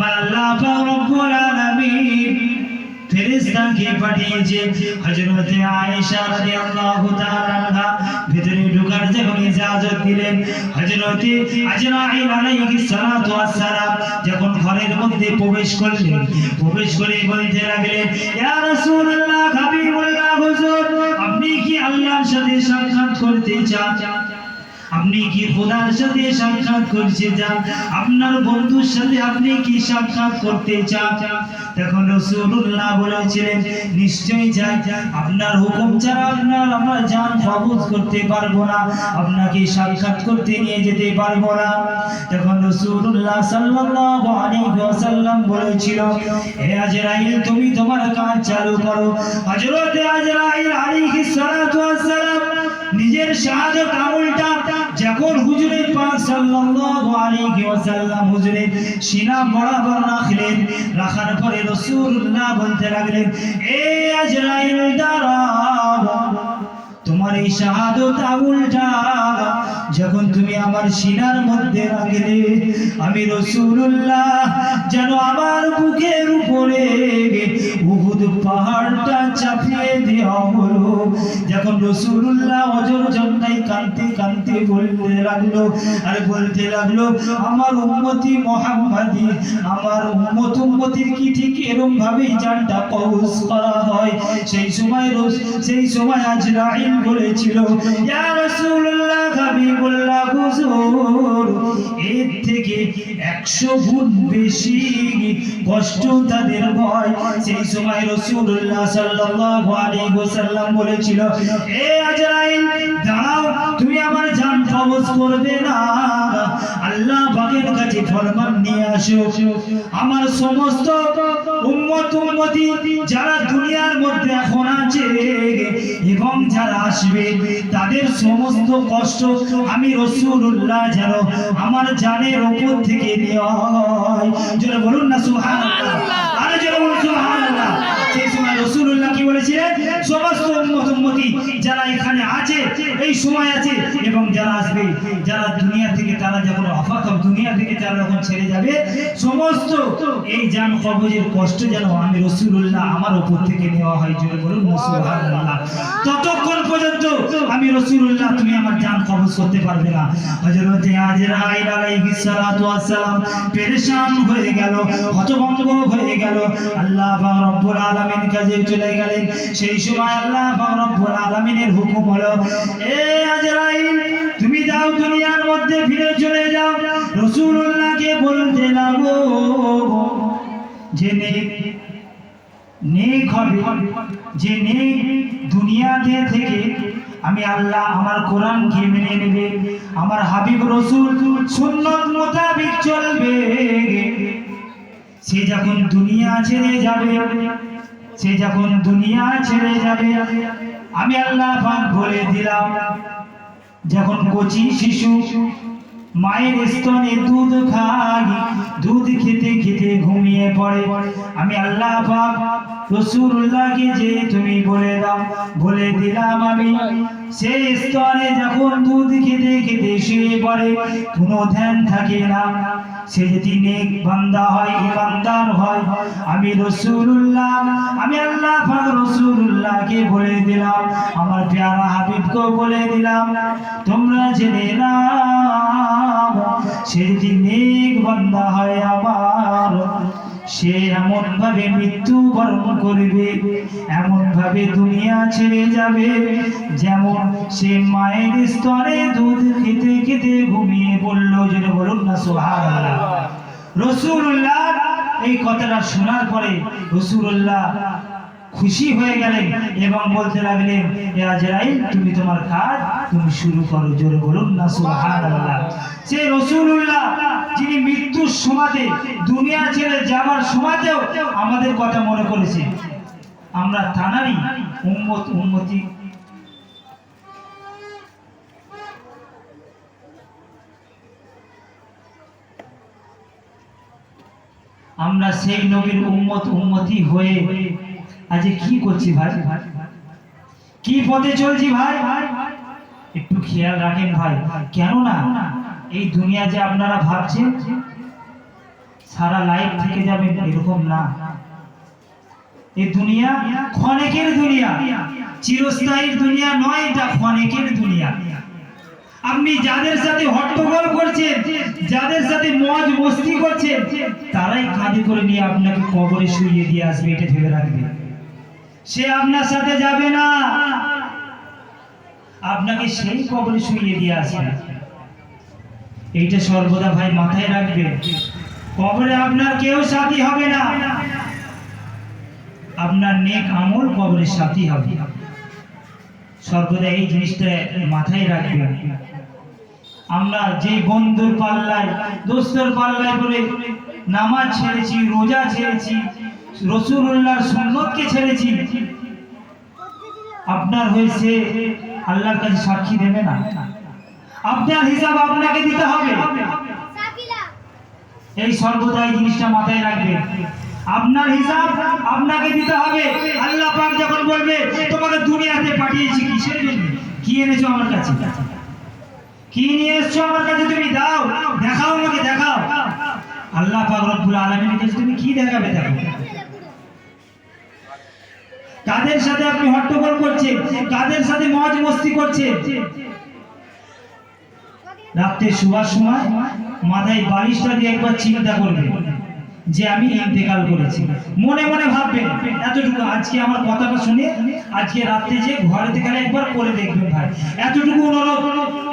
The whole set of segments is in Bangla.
আমার আল্লাহ রব্বুল আলামিন ফেরেশতাকে পাঠিয়েছে। হযরতে আয়েশা রাদিয়াল্লাহু তাআলা আনহা ভিতরে ঢোকার যখন ইজাজত দিলেন, হযরতে আজরাইল আলাইহিস সালাতু ওয়াস যখন ঘরের মধ্যে প্রবেশ করলেন, প্রবেশ করে বলতে লাগলেন, ইয়া রাসূলুল্লাহ হাবিবুল্লাহ হুজুর, আপনি কি আল্লাহর সাথে সাক্ষাৎ করতে চান? আপনি কি খোদার সাথে সাক্ষাৎ করতে চান আপনার বন্ধুর সাথে আপনি কি সাক্ষাৎ করতে চান? তখন রসুল্লাহ বলেছিলেন, নিশ্চয়ই যাই। আপনার হুকুম ছাড়া আপনার আমরা জান কবজ করতে পারব না। আপনাকে সাক্ষাৎ করতে নিয়ে যেতে পারব না। তখন রসুল্লাহ সাল্লাল্লাহু আলাইহি ওয়াসাল্লাম বলেছিল, হে আজরাইল, তুমি তোমার কাজ চালু করো। হযরত আজরাইল আলাইহিস সালাতু ওয়াস নিজের সাহায্য কামলটা যখন হুজুরের পাক সাল্লাল্লাহু আলাইহি ওয়াসাল্লাম হুজুরের সিনা বরাবর রাখলেন, রাখার পরে রাসূলুল্লাহ বলতে লাগলেন, এ আজরাইল দাঁড়াও তোমার এই শাহাদত যখন তুমি আমার সিনার মধ্যে রাখলে, আমি রসুল্লাহ যেন আমার বুকের উপরে উহুদ পাহাড়টা চাপিয়ে দেওয়া হলো। যখন রসুল্লাহ অজর জন্নাই কানতে কানতে বলতে লাগল, আর বলতে লাগল, আমার উম্মতি মোহাম্মদী, আমার উম্মত উম্মতির কি ঠিক এরকম ভাবেই জানটা কবজ করা হয়? সেই সময় সেই সময় আজরাইল বলেছিল, ইয়া রাসূলুল্লাহ হুজুর, এর থেকে 100 গুণ বেশি কষ্ট তাদের হয়। সেই সময় রাসূলুল্লাহ সাল্লাল্লাহু আলাইহি ওয়াসাল্লাম বলেছিল, এ আজরাইল, দাঁড়াও, তুমি আমার কবজ করবে না। আল্লাহ পাকের কাছে ফরমান নিয়ে আসো। আমার সমস্ত উম্মত উম্মতি যারা দুনিয়ার মধ্যে এখন আছে এবং যারা আসবে, তাদের সমস্ত কষ্ট আমি রসুল্লাহ যেন আমার জানের ওপর থেকে হয়। যেন বলুন না, সুবহানাল্লাহ। আরে যেন বলুন, সুবহানাল্লাহ। সেই সময় রসুল্লাহ কি বলেছিলেন? সমস্ত যারা এখানে আছে, এই সময় আছে এবং যারা আসবে, যারা দুনিয়া থেকে তারা যখন অফাত দুনিয়া থেকে তারা যখন ছেড়ে যাবে, সমস্ত এই জান কবজের কষ্ট যেন আমি রসুল্লাহ আমার উপর থেকে নেওয়া হয়, জোরে বলুন ততক্ষণ পর্যন্ত আমি রসুল্লাহ তুমি আমার কবজ করতে পারবে না। হযরত আলাইহিস সালাতু পেরেশান হয়ে গেল, হতভম্ব হয়ে গেল। আল্লাহ পাক রব্বুল আলামিন কাজে চলে গেলেন। সেই সময় আল্লাহ পাক রব্বুল আলামিনের হুকুম হলো, এ তুমি যাও দুনিয়ার মধ্যে ফিরে চলে যাও। রাসূলুল্লাহকে বলতে লাগো, যে নেক হবে। যে নেক দুনিয়াতে থেকে আমি আল্লাহ আমার কোরআন কোরআনকে মেনে নেবে, আমার হাবিব রসুল সুন্নত মোতাবিক চলবে। সে যখন দুনিয়া ছেড়ে যাবে, সে যখন দুনিয়া ছেড়ে যাবে, আমি আল্লাহ পাক বলে দিলাম, যখন কচি শিশু মায়ের স্তনে দুধ খাই দুধ খেতে খেতে ঘুমিয়ে পড়ে, আমি আল্লাহ পাক রসুল্লাহকে যে তুমি বলে দাও, বলে দিলাম আমি। সেই স্তনে যখন দুধ খেতে খেতে শুয়ে পড়ে, কোনো ধ্যান থাকে না। সে যদি নেক বান্দা হয়, ইমানদার হয়, আমি রসুল্লাহ, আমি আল্লাহ রসুল্লাহকে বলে দিলাম। আমার প্যারা হাবিবকে বলে দিলাম, তোমরা জেনে নাও, সে যদি নেক বান্দা হয় আমার সে এমন ভাবে মৃত্যু বরণ করবে, এমন ভাবে দুনিয়া ছেড়ে যাবে। যেমন সে মায়ের স্তরে দুধ খেতে খেতে ঘুমিয়ে পড়ল যেটা বলুন না, সুবহানাল্লাহ। রসুল্লাহ এই কথাটা শোনার পরে রসুল্লাহ খুশি হয়ে গেলেন এবং বলতে লাগলেন তুমি তোমার কাজ তুমি শুরু করো, জোরে বলুন না, সুবহানাল্লাহ। সে রসুল্লাহ যিনি মৃত্যুর দুনিয়া ছেড়ে সমাজেও আমাদের কথা মনে আমরা আমরা সেই নবীর উম্মত, উম্মতি হয়ে আজ কি করছি ভাই? কি পথে চলছি ভাই? একটু খেয়াল রাখেন ভাই। কেন না এই দুনিয়া যে আপনারা ভাবছেন, সারা লাইফ থেকে যাবেন এরকম না। এই দুনিয়া ক্ষণিকের দুনিয়া, চিরস্থায়ীর দুনিয়া নয়, এটা ক্ষণিকের দুনিয়া। আপনি যাদের সাথে হট্টগোল করছেন, যাদের সাথে মজ মস্তি করছেন, তারাই কাঁধে করে নিয়ে আপনাকে কবরে শুইয়ে দিয়ে আসবে, এটা ভেবে রাখবে। সে আপনার সাথে যাবে না। আপনাকে সেই কবরে শুইয়ে দিয়ে আসবে। এইটা সর্বদা ভাই মাথায় রাখবে। কবরে আপনার কেউ সাথী হবে না। আপনার নেক আমল কবরের সাথী হবে। সর্বদা এই জিনিসটা মাথায় রাখবেন আমরা যে বন্ধুর পাল্লায়, দোস্তর পাল্লায় বলে নামাজ ছেড়েছি, রোজা ছেড়েছি রসুল্লাহর সুন্নতকে ছেড়েছি। আপনার হয়েছে আল্লাহর কাছে সাক্ষী দেবে না। আপনার হিসাব আপনাকে দিতে হবে। এই সর্বদা এই জিনিসটা মাথায় রাখবে। আপনার হিসাব আপনাকে দিতে হবে। আল্লাহ পাক যখন বলবে, তোমাকে দুনিয়াতে পাঠিয়েছি কিসের জন্য? কি এনেছো আমার কাছে? কি নিয়ে এসছো আমার কাছে তুমি? দাও, দেখাও আমাকে, দেখাও। আল্লাহ পাক রব্বুল আলামিনের কাছে তুমি কি দেখাবে? দেখো। কাদের সাথে আপনি হট্টগোল করছেন? কাদের সাথে মজ মস্তি করছেন? রাত্রে শোয়ার সময় মাথায় বালিশটা দিয়ে একবার চিন্তা করবে যে আমি ইন্তেকাল করেছি। মনে মনে ভাববেন এতটুকু আজকে আমার কথাটা শুনে আজকে রাত্রে যে ঘরে থেকে একবার করে দেখবেন ভাই। এতটুকু অনুরোধ,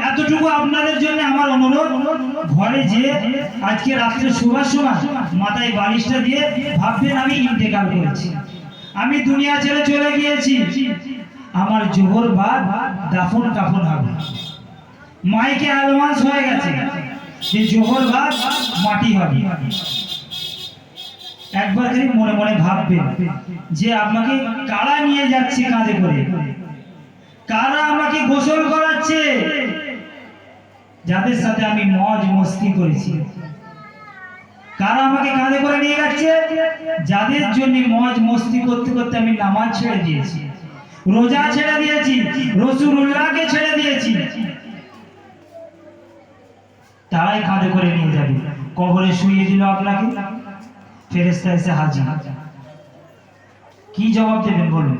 এতটুকু আপনাদের জন্য আমার অনুরোধ। ঘরে যে আজকে রাত্রে শোয়ার সময় মাথায় বালিশটা দিয়ে ভাববেন আমি ইন্তেকাল করেছি। আমি দুনিয়া ছেড়ে চলে গিয়েছি। আমার জোহর বাদ দাফন কাফন হবে। মাইকে অ্যাডভান্স হয়ে গেছে। যে জোহর ভাত মাটি হবে। একবার খালি মনে মনে ভাববেন যে আমাকে কারা নিয়ে যাচ্ছে কাঁধে করে? কারা আমাকে গোসল করাচ্ছে? যাদের সাথে আমি মজ মস্তি করেছি। কারা আমাকে কাঁধে করে নিয়ে যাচ্ছে? যাদের জন্য মজ মস্তি করতে করতে আমি নামাজ ছেড়ে দিয়েছি। রোজা ছেড়ে দিয়েছি রসুল্লাহকে ছেড়ে দিয়েছি। তারাই কাঁধে করে নিয়ে যাবে। কবরে শুয়ে দিল আপনাকে? ফেরেস্তা এসে হাজির। কি জবাব দেবেন বলুন?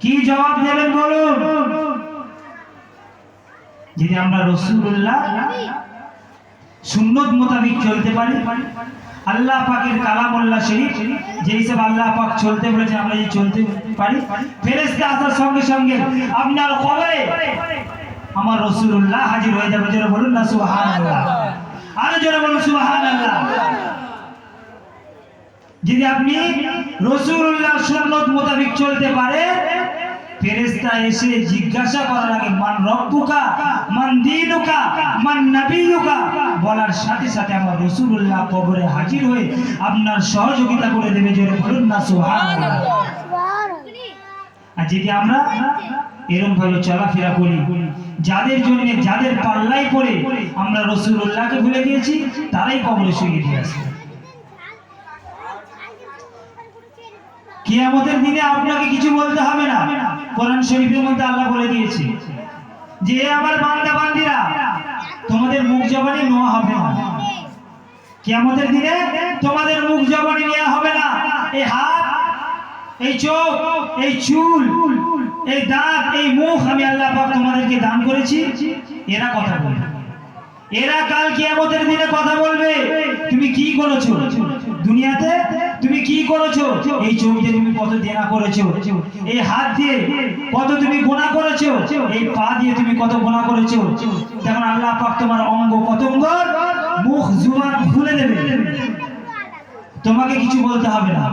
কি জবাব দেবেন বলুন? যদি আমরা রসুল্লাহ সুন্নত মোতাবিক চলতে পারি। আল্লাহ পাকের কালামুল্লাহ শরীফ, যে হিসেব আল্লাহ পাক চলতে বলেছে, আমরা যদি চলতে পারি। ফেরেস্তা আসার সঙ্গে সঙ্গে আপনার কবরে আমার রসুল্লাহ হাজির হয়ে যাবে। জোরে বলুন না সুবাহান আল্লাহ আরও জোরে বলুন সুবাহান আল্লাহ যদি আপনি রসুল্লাহ সুন্নত মোতাবিক চলতে পারে ফেরেশতা এসে জিজ্ঞাসা করার আগে, মান রব্বুকা? মান দীনুকা? মান নবিয়ুকা বলার সাথে সাথে আমার রসুল্লাহ কবরে হাজির হয়ে আপনার সহযোগিতা করে দেবে জোরে বলুন না, সুবহানাল্লাহ। আর যদি আমরা এরকম ভাবে চলাফেরা করি, যাদের জন্য, যাদের পাল্লাই পড়ে আমরা রসুল্লাহকে ভুলে গিয়েছি, তারাই কবরে শুয়ে দিয়ে কিয়ামতের দিনে আপনাকে কিছু বলতে হবে না। কোরআন শরীফের মধ্যে আল্লাহ বলে দিয়েছে যে আমার বান্দা বান্দিরা তোমাদের মুখ জবানি নেওয়া হবে না। কিয়ামতের দিনে তোমাদের মুখ জবানি নেওয়া হবে না। এই হাত, এই চোখ, এই চুল, এই দাঁত, এই মুখ আমি আল্লাহ পাক তোমাদেরকে দান করেছি। এরা কথা বলবে। এরা কাল কিয়ামতের দিনে কথা বলবে। তুমি কি করেছ? দুনিয়াতে তুমি কি করেছ? এই চোখ দিয়ে তুমি কত দেনা করেছ? এই হাত দিয়ে কত তুমি গোনা করেছ? এই পা দিয়ে তুমি কত গোনা করেছ? যেমন আল্লাহ পাক তোমার অঙ্গ পতঙ্গ মুখ জুবান খুলে দেবে। তোমাকে কিছু বলতে হবে না।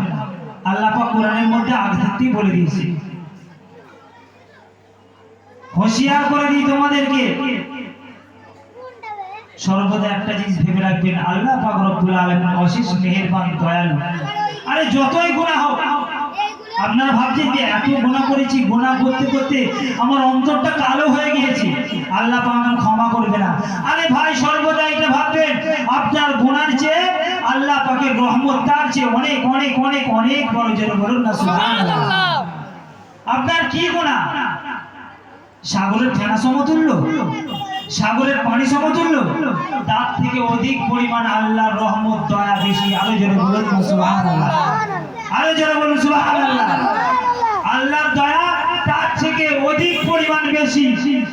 আল্লাহ পাক কোরআনের মধ্যে আগে বলে দিয়েছে। হুঁশিয়ার করে দিই তোমাদেরকে। সর্বদা একটা জিনিস ভেবে রাখবেন, আল্লাহ পাক আলামিন অশেষ মেহেরবান, দয়ালু। আরে যতই গুনাহ হোক, আপনারা ভাবছেন যে এত গুনাহ করেছি, গুনাহ করতে করতে আমার অন্তরটা কালো হয়ে গিয়েছে। আল্লাহ পাক আমাকে ক্ষমা করবে না। আরে ভাই, সর্বদা এটা ভাববেন, আপনার গুনার চেয়ে আল্লাহ পাকের রহমত তার চেয়ে অনেক অনেক অনেক অনেক বড় জোরে বলুন না আপনার কি গুনাহ? সাগরের ফেনা সমতুল্য? সাগরের পানি সমতুল্য? তার থেকে অধিক পরিমাণ আল্লাহর রহমত, দয়া, বেশি। আরও যেন বলুন আরও জোরে বলুন আল্লাহর দয়া তার থেকে অধিক পরিমাণ বেশি।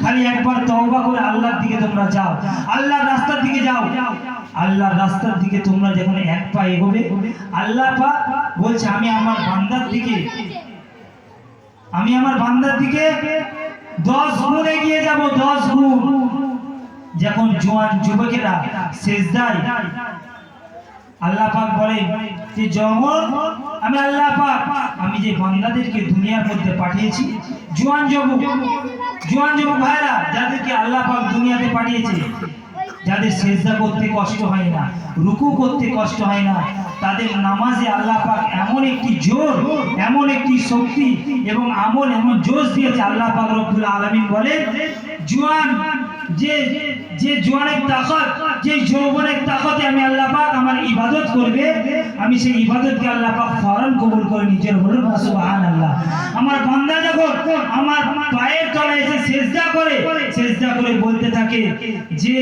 খালি একবার তওবা করে আল্লাহর দিকে তোমরা যাও। আল্লাহর রাস্তার দিকে যাও। আল্লাহর রাস্তার দিকে তোমরা যখন এক পা এগোবে, আল্লাহ পাক বলছে, আমি আমার বান্দার দিকে, আমি আমার বান্দার দিকে দশ গুণ এগিয়ে যাব, দশ গুণ। যখন জোয়ান যুবকেরা সেজদায় আল্লাহ পাক বলে যে যখন আমি আল্লাহ পাক, আমি যে বান্দাদেরকে দুনিয়ার মধ্যে পাঠিয়েছি, জোয়ান যুবক জোয়ান যুবক ভাইরা যাদেরকে আল্লাহ পাক দুনিয়াতে পাঠিয়েছে, যাদের সেজদা করতে কষ্ট হয় না, রুকু করতে কষ্ট হয় না, তাদের নামাজে আল্লাহ পাক এমন একটি জোর, এমন একটি শক্তি এবং আমল, এমন জোশ দিয়েছে আল্লাহ পাক রব্বুল আলামিন বলেন, জোয়ান যে যে জোয়ানের তাকত, যে যৌবনের তাকতে আমি আল্লাহ পাক আমার ইবাদত করবে, আমি সেই ইবাদতকে আল্লাহ পাক ফরন কবুল করে নিজের বলুন না, সুবহানাল্লাহ। আমার বান্দা যখন আমার পায়ের তলায় এসে সেজদা করে সেজদা করে বলতে থাকে যে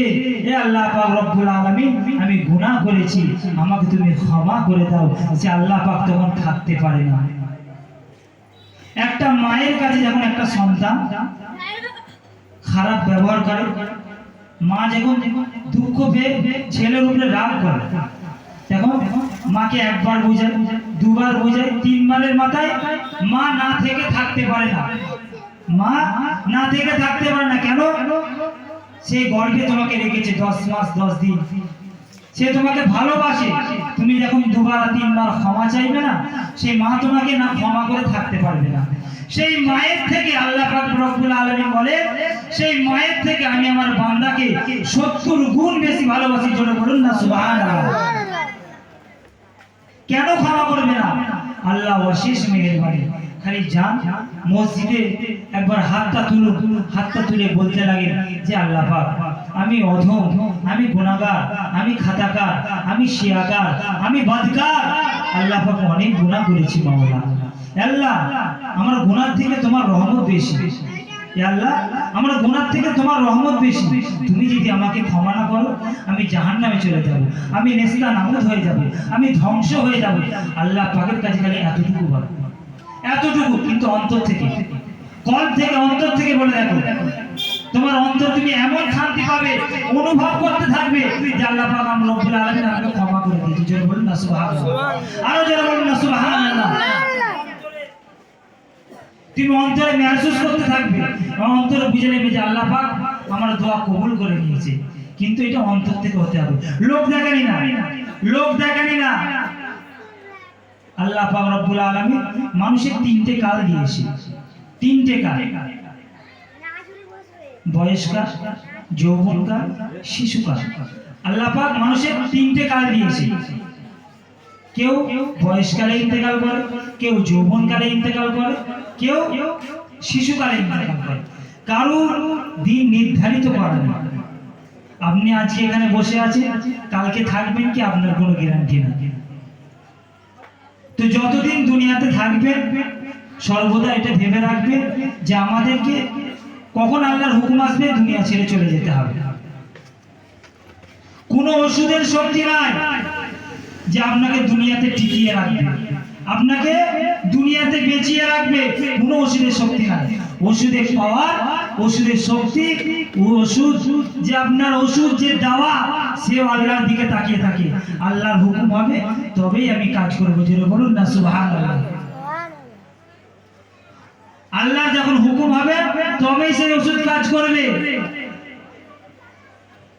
হে আল্লাহ পাক রব্বুল আলামিন, আমি গুনাহ করেছি, আমাকে তুমি ক্ষমা করে দাও। সে আল্লাহ পাক তখন থাকতে পারে না। একটা মায়ের কাছে যখন একটা সন্তান খারাপ ব্যবহার করে। মা যখন দুঃখ পেয়ে ছেলের উপরে রাগ করে তখন মাকে একবার বোঝায় দুবার বোঝায় তিনবারের মাথায় মা না থেকে থাকতে পারে না। মা না থেকে থাকতে পারে না, কেন? সে গর্ভে তোমাকে রেখেছে দশ মাস, দশ দিন। সে তোমাকে ভালোবাসে। তুমি যখন দুবার, তিনবার ক্ষমা চাইবে না সেই মা তোমাকে না ক্ষমা করে থাকতে পারবে না। সেই মায়ের থেকে আল্লাহ রব্বুল আলামিন বলে সেই মায়ের থেকে আমি আমার বান্দাকে 70 গুণ বেশি ভালোবাসি জন্য বলুন না, সুবহানাল্লাহ। কেন ক্ষমা করবে না? আল্লাহ অশেষ মেহেরবানি। খালি যান, মসজিদে একবার হাতটা তুলুন, হাতটা তুলে বলতে লাগে যে আল্লাহ পাক, আমি অধম, আমি গুনাহগার, আমি খাতাকার, আমি শিয়াকার, আমি বাদকার। আল্লাহ পাক অনেক গুণা করেছি মাওলা আল্লাহ, আমার গুনার থেকে তোমার রহমত বেশি। আল্লাহ, আমার গুনার থেকে তোমার রহমত বেশি। তুমি যদি আমাকে ক্ষমা না করো, আমি জাহান্নামে চলে যাব। আমি নেস্তা নামুদ হয়ে যাব। আমি ধ্বংস হয়ে যাব। আল্লাহ পাকের কাছে খালি এতটুকু বলো। এতটুকু, কিন্তু অন্তর থেকে। কল থেকে, অন্তর থেকে বলে দেখো। তোমার অন্তর তুমি এমন শান্তি পাবে, অনুভব করতে থাকবে যে পাক আমরা রব্বুল আলামিন আমাকে ক্ষমা করে দিয়েছে। জোরে বলুন না সুবহানাল্লাহ। আরও জোরে বলুন না সুবহানাল্লাহ। তুমি অন্তরে মেহসুস করতে থাকবে। এবং অন্তরে বুঝে নেবে যে আল্লাহ পাক আমার দোয়া কবুল করে নিয়েছে। কিন্তু এটা অন্তর থেকে হতে হবে। লোক দেখানি না। লোক দেখানি না। আল্লাহ পাক রব্বুল আলামিন মানুষের তিনটে কাল দিয়েছে। তিনটে কাল। বয়স্কাল যৌবনকাল শিশুকাল আল্লাহ পাক মানুষের তিনটে কাল দিয়েছে। কেউ বয়সকালে ইন্তেকাল করে, কেউ যৌবনকালে ইন্তেকাল করে, কেউ শিশুকালে ইন্তেকাল করে। কারোর দিন নির্ধারিত করা নেই। আপনি আজকে এখানে বসে আছেন, কালকে থাকবেন কি আপনার কোনো গ্যারান্টি নেই? তো যতদিন দুনিয়াতে থাকবেন, সর্বদা এটা ভেবে রাখবেন যে আমাদেরকে কখন আল্লাহর হুকুম আসবে, দুনিয়া ছেড়ে চলে যেতে হবে। কোনো ওষুধের শক্তি নাই। যে আপনাকে দুনিয়াতে টিকিয়ে রাখবে। আপনাকে দুনিয়াতে বেঁচিয়ে রাখবে, কোনো ওষুধের শক্তি নাই। ওষুধের পাওয়ার, ওষুধের শক্তি ওষুধ যে আপনার ওষুধ যে দাওয়া সে আল্লাহর দিকে তাকিয়ে থাকে। আল্লাহর হুকুম হবে, তবেই আমি কাজ করব। যেটা বলুন না, সুবহানাল্লাহ। আল্লাহ যখন হুকুম হবে, তবেই সেই ওষুধ কাজ করবে।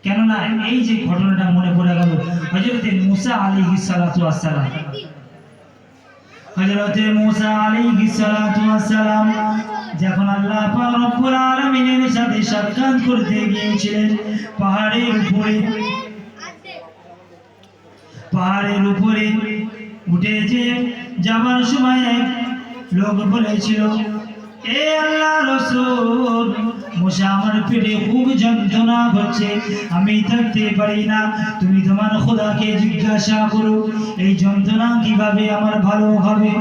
কেননা এই যে ঘটনাটা মনে পড়ে গেল হজরতে মুসা আলাইহিস সালাতু ওয়াসসালাম হজরতে মুসা আলাইহিস সালাতু ওয়াসসালাম যখন আল্লাহ পাক সাথে সাক্ষাৎ করতে গিয়েছিলেন, পাহাড়ের উপরে পাহাড়ের উপরে উঠে যে যাবার সময় লোক বলেছিল, এ আল্লাহ রসুল মুসা আমার পেটে খুব যন্ত্রণা হচ্ছে। আমি থাকতে পারি না। তুমি তোমার খোদাকে জিজ্ঞাসা করো, এই যন্ত্রণা কীভাবে আমার ভালো হবে?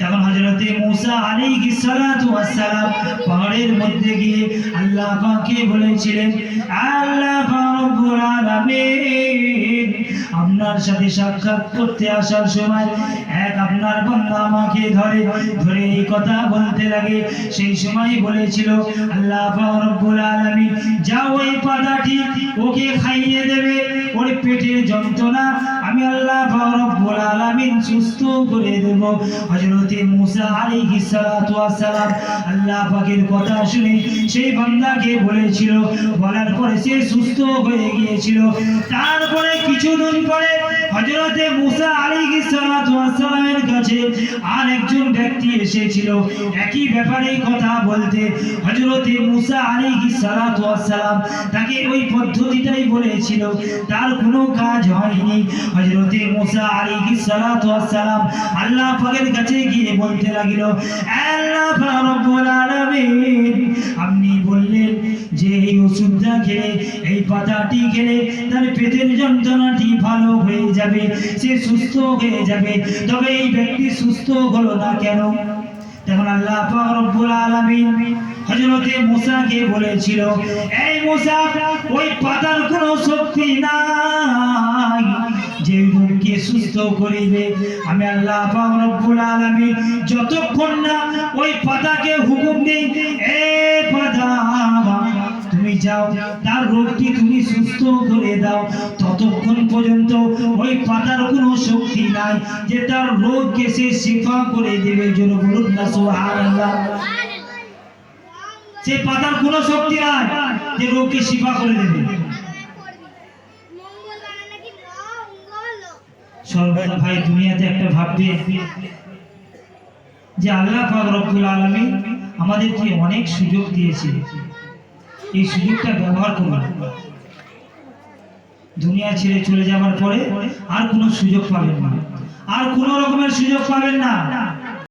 তখন হজরতে মুসা আলী সালাতু ওয়াস সালাম পাহাড়ের মধ্যে গিয়ে আল্লাহ পাকে বলেছিলেন, আল্লাহ আলামিন আপনার সাথে সাক্ষাৎ করতে আসার সময় এক আপনার বন্ধা আমাকে ধরে ধরে এই কথা বলতে লাগে। সেই সময় বলেছিল, আল্লাহ রব্বুল আলামিন যা ওই পাতাটি, ওকে খাইয়ে দেবে। ওর পেটের যন্ত্রণা আমি আল্লাহ রব্বুল আলামিন সুস্থ করে দেব। হযরত মুসা আলাইহিস সালাতু ওয়াস সালাম আল্লাহ পাকের কথা শুনে সেই বান্দাকে বলেছিল, বলার পরে সে সুস্থ হয়ে গিয়েছিল। তারপরে কিছুদিন পরে হযরতে মুসা ওয়াস সালামের কাছে আরেকজন ব্যক্তি এসেছিল। একই ব্যাপারে কথা বলতে হজরতে মুসা ওয়াস সালাম তাকে ওই পদ্ধতিটাই বলেছিল, তার কোনো কাজ হয়নি। হজরতে মুসা ওয়াস সালাম আল্লাহ পাকের কাছে গিয়ে বলতে লাগিল, আল্লাহ আপনি বললেন যে এই ওষুধটা খেলে, এই পাতাটি খেলে তার পেটের যন্ত্রণাটি ভালো হয়ে যাবে, সে সুস্থ হয়ে যাবে। তবে এই ব্যক্তি সুস্থ হলো না কেন? তখন আল্লাহ রব্বুল আলামিন হযরতে মুসাকে বলেছিল, এই মুসা, ওই পাতার কোনো শক্তি নাই। যে রোগকে সুস্থ করিবে। আমি আল্লাহ রব্বুল আলামিন যতক্ষণ না ওই পাতাকে হুকুম দেই এ পাতা যাও, তার রোগটি তুমি সুস্থ করে দাও। ততক্ষণ পর্যন্ত ওই পাতার কোনো শক্তি নাই, যে তার রোগকে সে শিফা করে দেবে। জোরে বলুন না, সুবহানাল্লাহ। সে পাতার কোনো শক্তি নাই, যে রোগকে শিফা করে দেবে। ভাই, দুনিয়াতে একটা ভাববে যে আল্লাহ পাক রব্বুল আমাদেরকে অনেক সুযোগ দিয়েছে। এই সুযোগটা ব্যবহার করুন দুনিয়া ছেড়ে চলে যাওয়ার পরে আর কোনো সুযোগ পাবেন না। আর কোনো রকমের সুযোগ পাবেন না।